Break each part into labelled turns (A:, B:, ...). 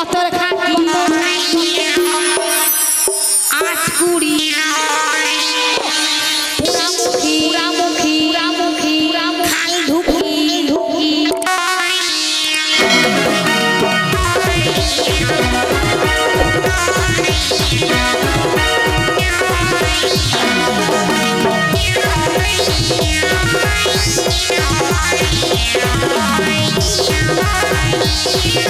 A: কতর খাটি আট কুড়ি পুরামুখী পুরামুখী পুরামুখী খাল ধুকি ধুকি Yeah.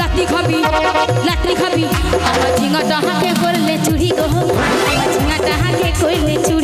A: লাতি খাবি লাতি খাবি। আমার ঝিঙা তাহাকে করলে চুরি গো। আমার ঝিঙা তাহাকে করলে চুরি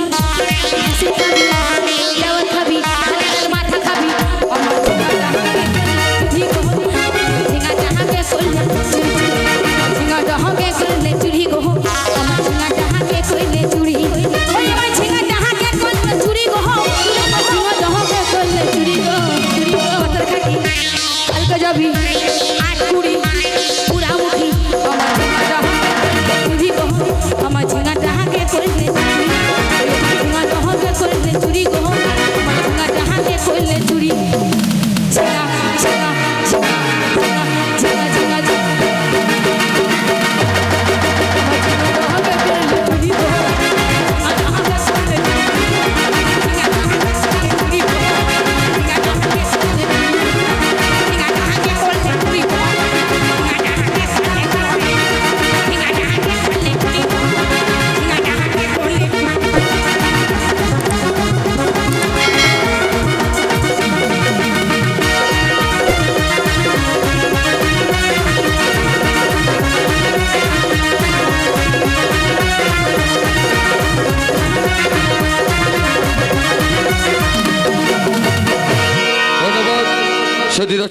A: আমার ঝিঙাটা হাঁকে করবে